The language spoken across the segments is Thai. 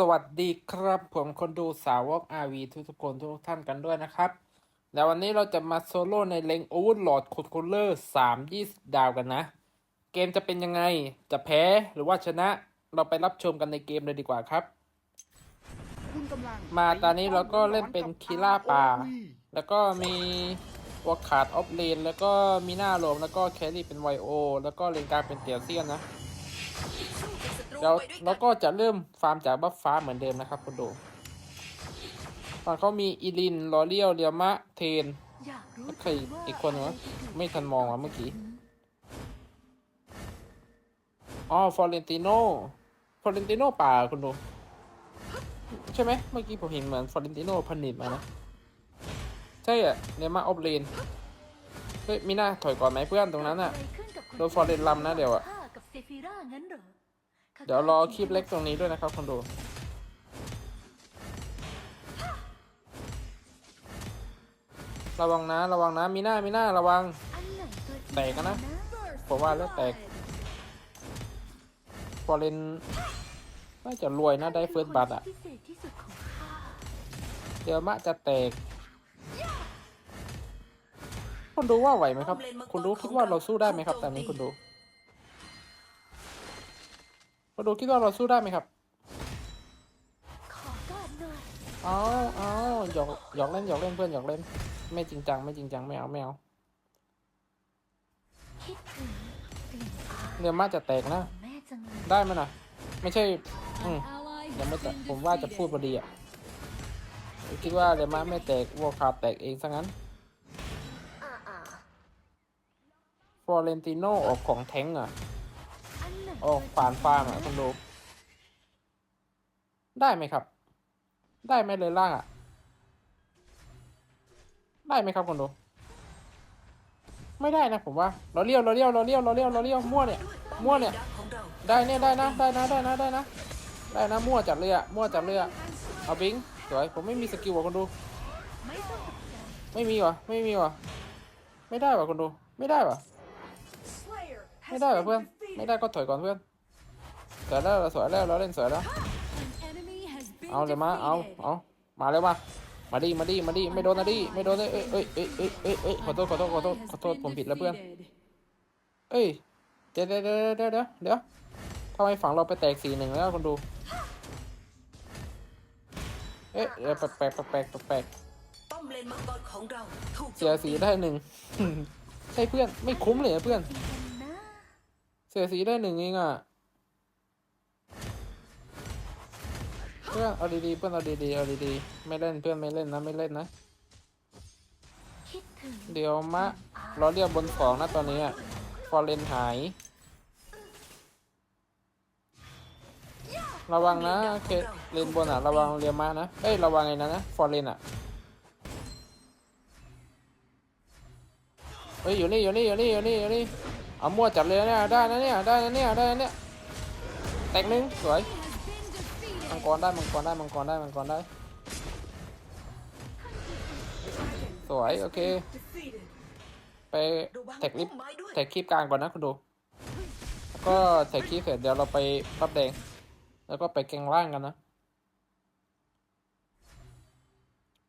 สวัสดีครับผมคนดูสาวก RV ทุกทุกคนทุกท่านกันด้วยนะครับ แล้ววันนี้เราจะมาโซโล่ในเลงโอเวอร์หลอดคดคูลเลอร์สามยี่สิบดาวกันนะ เกมจะเป็นยังไงจะแพ้หรือว่าชนะเราไปรับชมกันในเกมเลยดีกว่าครับ มาตอนนี้เราก็เล่นเป็นคีล่าป่า แล้วก็มีวอคาร์ดออฟเลนแล้วก็มีหน้าโลมแล้วก็แครี่เป็นไวโอ แล้วก็เลนกลางเป็นเตียวเซียนนะ เราเราก็จะเริ่มฟาร์มจากบัฟฟ้าเหมือนเดิมนะครับคุณดูตอนเขามีอีลินลอเรียวเรียมะเทนใครอีกคนวะไม่ทันมองอะเมื่อกี้อ๋อฟอเรนติโนฟอเรนติโนป่าคุณดูใช่ไหมเมื่อกี้ผมเห็นเหมือนฟอเรนติโนผนิตมานะใช่อะเรียมะออฟเลนเฮ้ยมีหน้าถอยก่อนไหมเพื่อนตรงนั้นอะโดนฟอเรนลำนะเดี๋ยวอะ เดี๋ยวรอคลิปเล็กตรงนี้ด้วยนะครับคุณดูระวังนะระวังนะมีหน้ามีหน้าระวัง แตกนะผมว่าแล้วแตกฟอร์เรนน่าจะรวยนะได้เฟิร์สบัตอะเศษที่สุดของข้าเดี๋ยวมะจะแตกคุณดูว่าไหวไหมครับ คุณดูคิดว่าเราสู้ได้ไหมครับตอนนี้คุณดู คุณดูคิดว่าเราสู้ได้ไหมครับขอก่อนหน่อยเอาเอาหยอกหยอกเล่นหยอกเล่นเพื่อนหยอกเล่น ไม่จริงจังไม่จริงจังไม่เอาไม่เอาคิดถึงกลิ่นอายเดี๋ยวมาจะแตกนะ แม่จังเลยได้ไหมนะไม่ใช่ อืม ยังไม่แตกผมว่าจะพูดพอดีอะคิดว่าเดี๋ยวมาไม่แตกวอลคาแตกเองซะงั้นอ่าอ่าฟลอเรนติโนออกของแท้งอะ อันไหนออกผ่านฟาร์มอะคุณดูได้ไหมครับ ได้ไหมเลยล่างอะ ได้ไหมครับคุณดูไม่ได้นะผมว่าเราเลี้ยวเราเลี้ยวเราเลี้ยวเราเลี้ยวเราเลี้ยวมั่วเนี่ยมั่วเนี่ย ได้เนี่ยได้นะได้นะได้นะได้นะได้นะมั่วจัดเลยอะมั่วจัดเลยอะเอาบิงสวยผมไม่มีสกิลว่ะคนดู ไม่มีวะไม่มีวะไม่ได้วะคนดู ไม่ได้วะไม่ได้วะเพื่อน ไม่ได้ก็ถอยก่อนเพื่อนสวยแล้วเราสวยแล้วเราเล่นสวยแล้ว เอาเลยมาเอาเอามาเลยมามาดิมาดิมาดิไม่โดนนะดิไม่โดนเลยเอ้ยเอ้ยเอ้ยเอ้ยเอ้ยเอ้ยขอโทษขอโทษขอโทษขอโทษผมผิดแล้วเพื่อน เอ้ยเดี๋ยวเดี๋ยวเดี๋ยวเดี๋ยวเดี๋ยวเดี๋ยวทำไมฝั่งเราไปแตกสีหนึ่งแล้วคนดู เอ๊ะแปลกแปลกแปลกแปลกแปลกป้อมเลนมังกรของเราถูกโจเสียสีได้หนึ่งใช่เพื่อนไม่คุ้มเลยเพื่อน สียสีได้หนึ่งเองอะเพื่อนเอาดีๆเพื่อนเอาดีๆเอาดีๆไม่เล่นเพื่อนไม่เล่นนะไม่เล่นนะ เดี๋ยวมะราเรียกบนสองนะตอนนี้อะฟอร์เรนหาย ระวังนะเคเลนบนอะระวังเรียมานะเอ้ยระวังไงนะนะฟอร์เรนอะเฮ้ยอยู่นี่อยู่นี่อยู่นี่อยู่นี่อยู่นี่ เอามั่วจับเลยเนี่ยได้นะเนี่ยได้นะเนี่ยได้นะเนี่ยแตกหนึ่งสวยมังกรได้มังกรได้มังกรได้มังกรได้ สวยโอเค ไปแท็กลิฟต์แท็กคลิปกลางก่อนนะคุณดู แล้วก็แท็กคลิปเสร็จเดี๋ยวเราไปปับแดง แล้วก็ไปแกงล่างกันนะ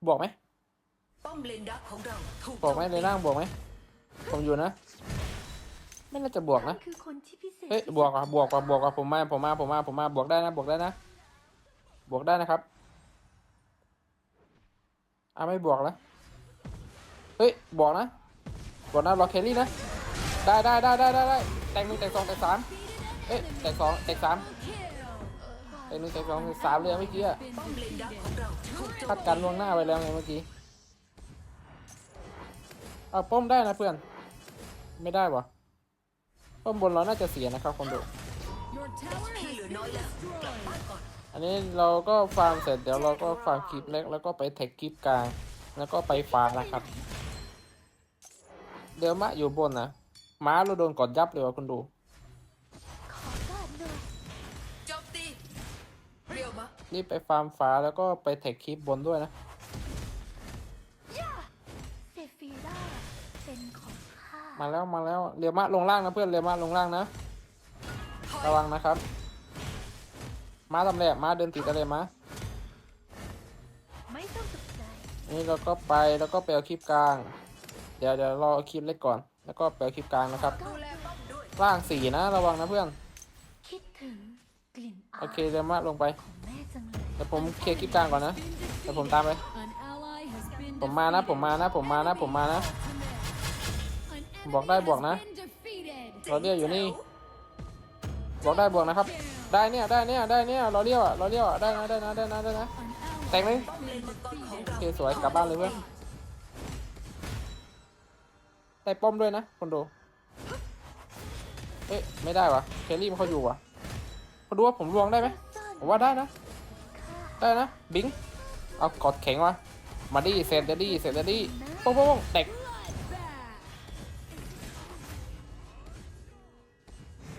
บอกไหมบอกไหมในล่างบอกไหมผมอยู่นะ ไม่น่าจะบวกนะ คือคนที่พิเศษเฮ้ยที่บวกอะบวกอะบวกอะผมมาผมมาผมมาผมมาบวกได้นะบวกได้นะ บวกได้นะครับอะไม่บวกแล้วเฮ้ยบวกนะบวกนะรอเคลลี่นะได้ได้ได้ได้ได้ได้แตงหนึ่งแตงสองแตงสามเอ้ยแตงสองแตงสามแตงหนึ่งแตงสองแตงสามเลยเมื่อกี้อะป้อมเลนดักของเราถูกโจมคาดการณ์ล่วงหน้าไว้แล้วไงเมื่อกี้เอาป้อมได้นะเพื่อน ไม่ได้วะ ป้อมบนเราน่าจะเสียนะครับคนดูพี่เหลือน้อยแล้วกลับบ้านก่อนอันนี้เราก็ฟาร์มเสร็จเดี๋ยวเราก็ฟาร์มคลิปเล็กแล้วก็ไปแท็กคลิปกลาง แล้วก็ไปฟาร์มนะครับ เดี๋ยวมะอยู่บนนะม้าเราโดนกดยับเลยว่ะคุณดูขอก่อนหน่อยโจมตีเรียวมะรีบไปฟาร์มฟ้าแล้วก็ไปแท็กคลิปบนด้วยนะ มาแล้วมาแล้วเรียมะลงล่างนะเพื่อนเรียมะลงล่างนะ ระวังนะครับ ม้าทำอะไรม้าเดินติดอะไรม้าไม่ต้องตกใจนี่เราก็ไปแล้วก็ไปเอาคลิปกลาง เดี๋ยวเดี๋ยวรอเอาคลิปเล็กก่อน แล้วก็ไปเอาคลิปกลางนะครับล่างสี่นะระวังนะเพื่อนโอเคเดี๋ยมาลงไปแม่จังเดี๋ยวผมเคลียร์คลิปกลางก่อนนะเดี๋ยวผมตามไปผมมานะผมมานะผมมานะผมมานะ บอกได้บวกนะราเรียกอยู่นี่ บอกได้บวกนะครับ ได้เนี่ยได้เนี่ยได้เนี่ยราเรียกอะราเรียกอะได้นะได้นะได้นะได้นะแต่งป้อมเลนมังกรของโอเคสวยกลับบ้านเลยเพื่อนได้ป้อมด้วยนะคนดูเอ๊ะไม่ได้วะเคลลี่มันเขาอยู่วะคนดูว่าผมลวงได้ไหมผมว่าได้นะ ได้นะบิงเอากดแข็งวะมาดิเซตเดดี้เซตเดดี้โป้งโป้งโป้งแตก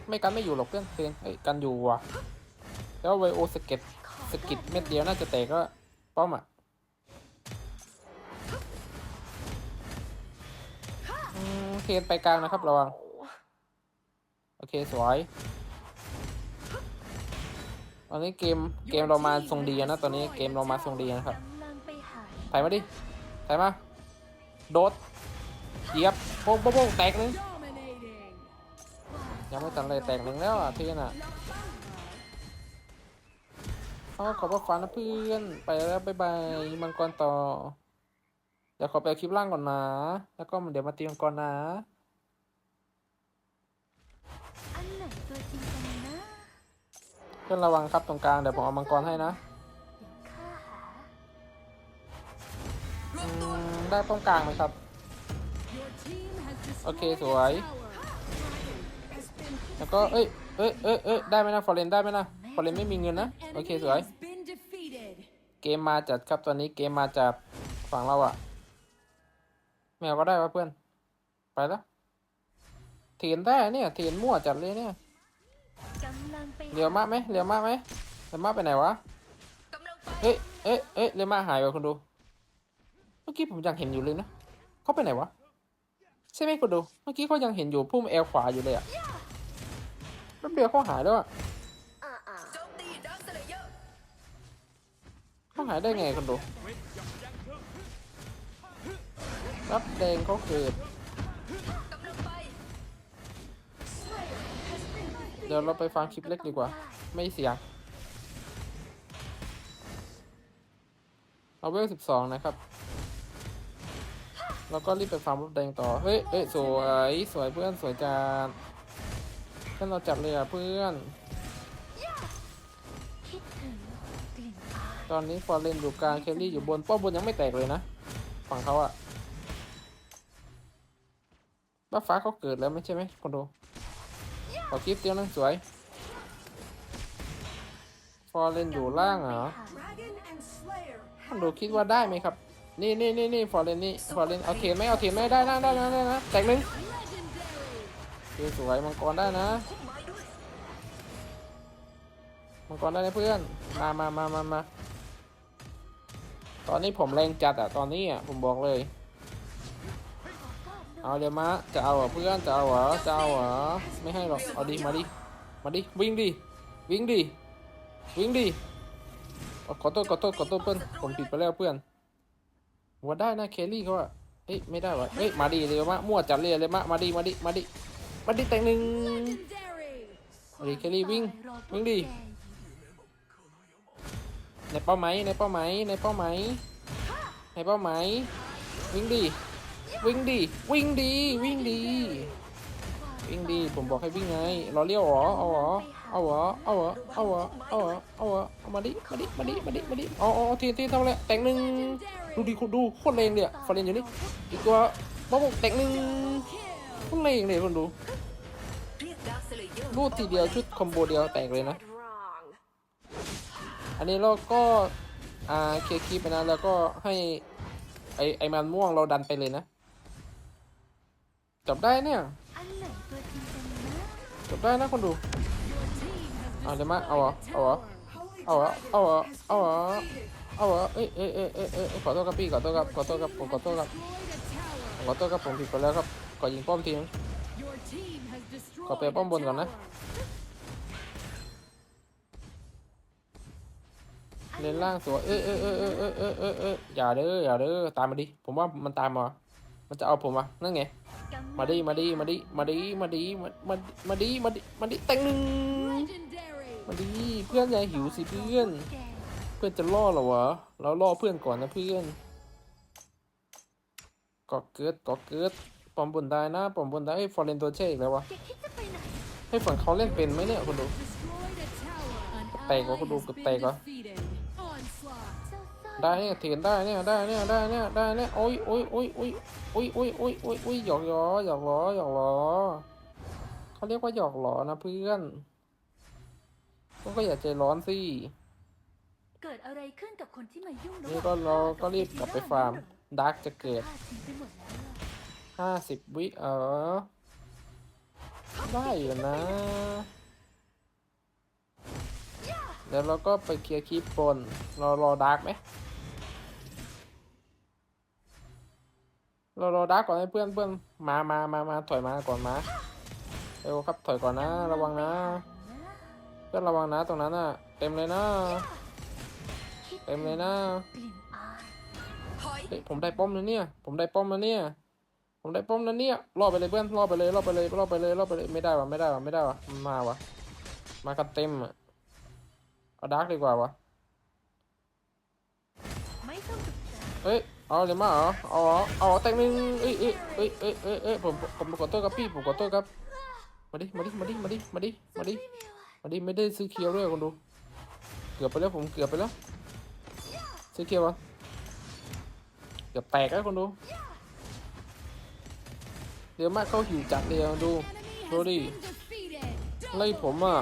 ไม่กันไม่อยู่หรอกเพื่อนเพื่อนเอ้ยกันอยู่ว่ะแล้วไวโอสเก็ตสกิดเม็ดเดียวน่าจะแตกก็ป้อมอะอืมเคนไปกลางนะครับระวัง โอเคสวยตอนนี้เกมเกมเรามาทรงดีนะตอนนี้เกมเรามาทรงดีนะครับถ่ายมาดิถ่ายมา โดดเหยียบโป้งโป้งแตกหนึ่ง ยังไม่ทันเลยแตกหนึ่งแล้วอะเทียนอะอ๋อขอบพระคุณนะเพื่อน ไปแล้วบ๊ายบายมังกรต่อ เดี๋ยวขอไปเอาคลิปล่างก่อนนะ แล้วก็เดี๋ยวมาตีมังกรนะ อันไหนตัวจริงกันนะเพื่อนระวังครับตรงกลางเดี๋ยวผมเอามังกรให้นะเดี๋ยวข้าหารวอืมตัวมได้ตรงกลางไหมครับ Your team has destroyed Okay, a สวย tower. แล้วก็เอ้ยเอ้ยเอ้ยเอ้ยได้ไหมนะฟอร์เรนได้ไหมนะฟอร์เรนไม่มีเงินนะ โอเคสวย เกมมาจัดครับตอนนี้เกมมาจากฝั่งเราอะแมวก็ได้วะเพื่อน ไปแล้วเถียนได้เนี่ยเถียนมั่วจัดเลยเนี่ยเรียวมากไหมเรียวมากไหมเรียวมากไปไหนวะเอ้ยเอ้ยเอ้ยเรียวมากหายไปคุณดู เมื่อกี้ผมยังเห็นอยู่เลยนะเขาไปไหนวะใช่ไหมคุณดู เมื่อกี้เขายังเห็นอยู่พุ่มเอลขวาอยู่เลยอะ แป๊บเดียวเขาหายแล้วอะโจมตีดักสเลเยอร์เขาหายได้ไงคุณดูรับแดงเขาเกิดกำลังไปเดี๋ยวเราไปฟังคลิปเล็กดีกว่า ไม่เสียงเอาเวลสิบสองนะครับ แล้วก็รีบไปฟาร์มรถแดงต่อ เฮ้ยเอ้ยสวย สวยเพื่อน สวยจานเพื่อนเราจับเลยอะเพื่อน ตอนนี้ฟอร์เรนอยู่กลางเคลลี่อยู่บนป้อมบนยังไม่แตกเลยนะ ฝั่งเขาอะบ้าฟ้าเขาเกิดแล้วไม่ใช่ไหมคนดูขอคลิปเดียวนึงสวย ฟอร์เรนอยู่ล่างเหรอคนดูคิดว่าได้ไหมครับ นี่นี่นี่นี่ฟอร์เรนนี่ ฟอร์เรนเอาเทียนไหมเอาเทียนไหมได้นะได้นะได้นะแตกหนึ่ง คือสวยมังกรได้นะ มังกรได้นะเพื่อน มามามามามาตอนนี้ผมแรงจัดอะตอนนี้อะผมบอกเลย เอาเดี๋ยวมาจะเอาเหรอเพื่อนจะเอาเหรอจะเอาเหรอไม่ให้หรอกเอาดิมาดิมาดิวิ่งดิวิ่งดิวิ่งดิขอโทษขอโทษขอโทษเพื่อนผมผิดไปแล้วเพื่อนหัวได้นะเคลลี่เขาอะเอ้ยไม่ได้วะเอ้ยมาดิเร็วมามั่วจัดเลยเลยมามาดิมาดิมาดิ มาดิแต่งหนึ่ง Legendary. มาดิเคลี่วิ่งวิ่งดิในเป้าไหมในเป้าไหมในเป้าไหมในเป้าไหมวิ่งดีวิ่งดีวิ่งดีวิ่งดีวิ่งดีผมบอกให้วิ่งไงรอเลี้ยวเหรอเอาเหรอเอาเหรอเอาเหรอเอาเหรอเอาเหรอเอาเหรอเอามาดิมาดิมาดิมาดิมาดิเอาเอาเอทีทีเท่าไรแต่งหนึ่งดูดิคุณดูโคตรเลงเลยฟอร์เรนอยู่นี่อีกตัวบ้าบแต่งหนึ่ง โคตรเลงเลยคนดูเรียกดักสเลเยอร์รูดทีเดียวชุดคอมโบเดียวแตกเลยนะ อันนี้เราก็อ่าเคลียร์คลิปไปนะแล้วก็ให้ไอไอมันม่วงเราดันไปเลยนะจบได้เนี่ยจับได้นะคนดูเอาเดี๋ยวมาเอาเหรอเอาเหรอเอาเหรอเอาเหรอเอาเหรอเอาเหรอเอ้ยเอ้ยเอ้ยเอ้ยเอ้ยขอโทษครับพี่ขอโทษครับขอโทษครับผมขอโทษครับขอโทษครับผมผิดไปแล้วครับ ขอยิงป้อมทีนึง Your team has destroyed ขอไปป้อมบนก่อนนะ a tower. เลนล่างสวยเอ้ยเอ้ยเอ้ยเอ้ยเอ้ยเอ้ยเอ้ยเอ้ยอย่าเด้ออย่าเด้อตามมาดิผมว่ามันตามมา มันจะเอาผมอะนั่นไงมาดิมาดิมาดิมาดิมาดิมามามาดิมาดิมาดิแต่งหนึ่ง Legendary. มาดิเพื่อนอย่าหิวสิเพื่อนแกเพื่อนจะล่อเหรอวะเราล่อเพื่อนก่อนนะเพื่อนก็เกิดก็เกิด ปอมบนได้นะปอมบนได้เอ้ยฟอร์เรนตัวเช่อีกแล้ววะแกคิดจะไปไหนให้ฝั่งเขาเล่นเป็นไหมเนี่ยคุณดู Destroyed a tower. An Tay của ally con đu has cực been tay quá. defeated. Onslaught. เจ้าซ่อนได้เนี่ยเถียนได้เนี่ยได้เนี่ยได้เนี่ยได้เนี่ยโอ้ยโอ้ยโอ้ยโอ้ยโอ้ยโอ้ยโอ้ยโอ้ยโอ้ยหยอกล้อหยอกล้อหยอกล้อเขาเรียกว่าหยอกล้อนะเพื่อนก็ก็อย่าใจร้อนสิเกิดอะไรขึ้นกับคนที่มายุ่งระหว่างนี่ก็เราก็รีบกลับไปฟาร์มดาร์กจะเกิดฆ่าทิ้งไป ห้าสิบวิเออได้อยู่นะเดี๋ยวเราก็ไปเคลียร์คลิปบนรอรอดาร์กไหมเรารอดาร์กก่อนให้เพื่อนเพื่อนมามามามาถอยมาก่อนมาเร็วครับถอยก่อนนะ ระวังนะเพื่อนระวังนะตรงนั้นน่ะ เต็มเลยนะ เต็มเลยนะเฮ้ยผมได้ป้อมแล้วเนี่ย ผมได้ป้อมแล้วเนี่ย ผมได้ป้อมแล้วเนี่ยรอไปเลยเพื่อนรอไปเลยรอไปเลยรอไปเลยรอไปเลยไม่ได้วะไม่ได้วะไม่ได้วะมาวะมากันเต็มอะเอาดาร์กดีกว่าวะเอ้ยเอาเลยมาเหรอเอาเหรอเอาเหรอแต่งหนึ่งเอ้ยเอ้ยเอ้ยเอ้ยเอ้ยเอ้ยผมผมขอโทษครับพี่ผมขอโทษครับมาดิมาดิมาดิมาดิมาดิมาดิมาดิไม่ได้ซื้อเคียวด้วยคนดูเกือบไปแล้วผมเกือบไปแล้วซื้อเคียววะเกือบแตกแล้วคนดู เดี๋ยวมากเขาหิวจัดเลยอะดู Enemy has Brody. been defeated. ไล่ผมอะ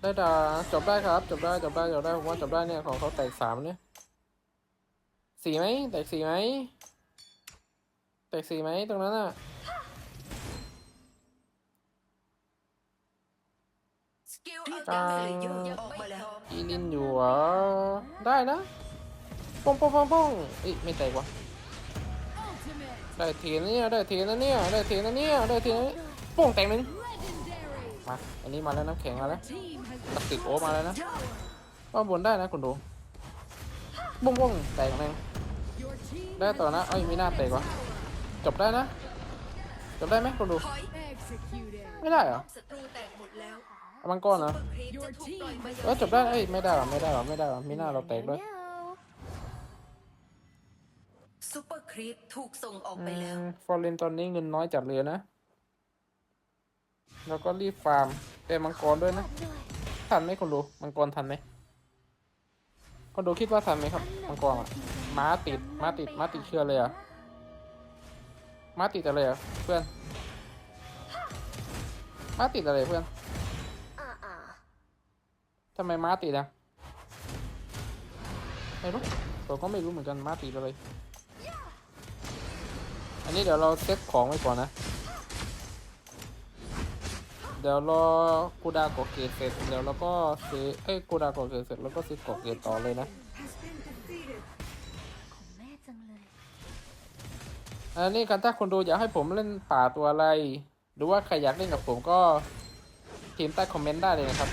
ได้ดาจบได้ครับจบได้จบได้จบได้ผมว่าจบได้เนี่ยของเขาแตกสามเนี่ยสี่ไหมแตกสี่ไหมแตกสี่ไหมตรงนั้นอะสกิลอัลติเมทเยอะยังออกมาแล้วอีลินอยู่เหรอได้นะป้องป้องป้องป้องอ้ยไม่แตกว่ะ ได้เทียนเนี่ยได้เทียนนะเนี่ยได้เทียนนะเนี่ยได้เทียนะเนี่ยป้งแตกหนึ่งมาอันนี้มาแล้วน้ำแข็งมาแล้วตักติดโอมาแล้วนะ tower. ป้องบนได้นะคุณดูบ้งบ้งแตกหนึ่งได้ต่อนะเอ้ยมีหน้าแตกว่ะจบได้นะจบได้ไหมคุณดู ไม่ได้เหรอมังกรเหรอซุปเปอร์ครีปจะเออจบได้เอ้ยไม่ได้หรอไม่ได้หรอไม่ได้หรอมีหน้าเราแตกด้วย ซุปเปอร์ครีปถูกส่งออกไปแล้ว ฟอร์เรนตอนนี้เงินน้อยจัดเลยนะ แล้วก็รีบฟาร์มเป็นมังกรด้วยนะ ทันไหมคนดูมังกรทันไหมคนดูคิดว่าทันไหมครับ มังกรอะม้าติดม้าติดม้าติดเชื้อเลยอะม้าติดอะไรอะเพื่อนม้าติดอะไรเพื่อนทำไมม้าติดอะไม่รู้ผมก็ไม่รู้เหมือนกันม้าติดอะไร อันนี้เดี๋ยวเราเซ็ตของไว้ก่อนนะ เดี๋ยวรอกูดากดเกตเสร็จเดี๋ยวเราก็ซื้อเอ้ยกูดากดเกตเสร็จแล้วก็ซื้อกดเกตต่อเลยนะอันนี้กันถ้าคนดูอยากให้ผมเล่นป่าตัวอะไร หรือว่าใครอยากเล่นกับผมก็ทีมใต้คอมเมนต์ได้เลยนะครับ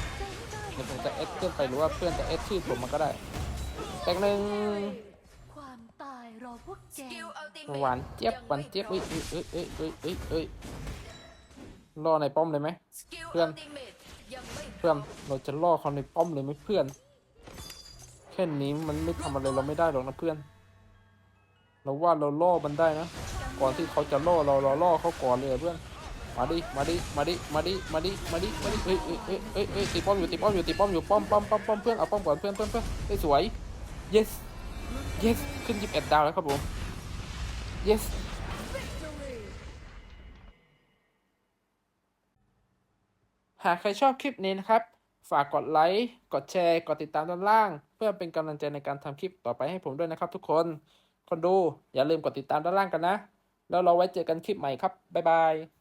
เดี๋ยวผมจะเอสเพื่อนไปหรือว่าเพื่อนจะเอสชื่อผมมันก็ได้แต่หนึ่ง รอพวกแกสกิลอัลติเมทหวานเจี๊ยบหวานเจี๊ยบเอ้ยเอ้ยเอ้ยเอ้ยเอ้ยเอ้ยเอ้ยรอในป้อมเลยไหมสกิลเพื่ออันลติเมทยังไม่พเพื่ร้ออนมเราจะล่อเขาในป้อมเลยไหมเพื่อนแค่นี้มันไม่ทำอะไรเราไม่ได้หรอกนะเพื่อน เราว่าเราล่อมันได้นะก่อนที่เขาจะล่อเราเราล่อเขาก่อนเลยอะเพื่อนมาดิมาดิมาดิมาดิมาดิมาดิมาดิเอ้ยเอ้ยเอ้ยเอ้ยเอ้ยตีป้อมอยู่ตีป้อมอยู่ตีป้อมอยู่ป้อมป้อมป้อมป้อมเพื่อนเอาป้อมก่อนเพื่อนเพื่อนเพื่อนเอ้ยสวย yes yes ขึ้นยิบเอ็ดดาวแล้วครับผม yes หากใครชอบคลิปนี้นะครับ ฝากกดไลค์ กดแชร์ กดติดตามด้านล่าง เพื่อเป็นกำลังใจในการทำคลิปต่อไปให้ผมด้วยนะครับทุกคน คนดูอย่าลืมกดติดตามด้านล่างกันนะ แล้วเราไว้เจอกันคลิปใหม่ครับ บ๊ายบาย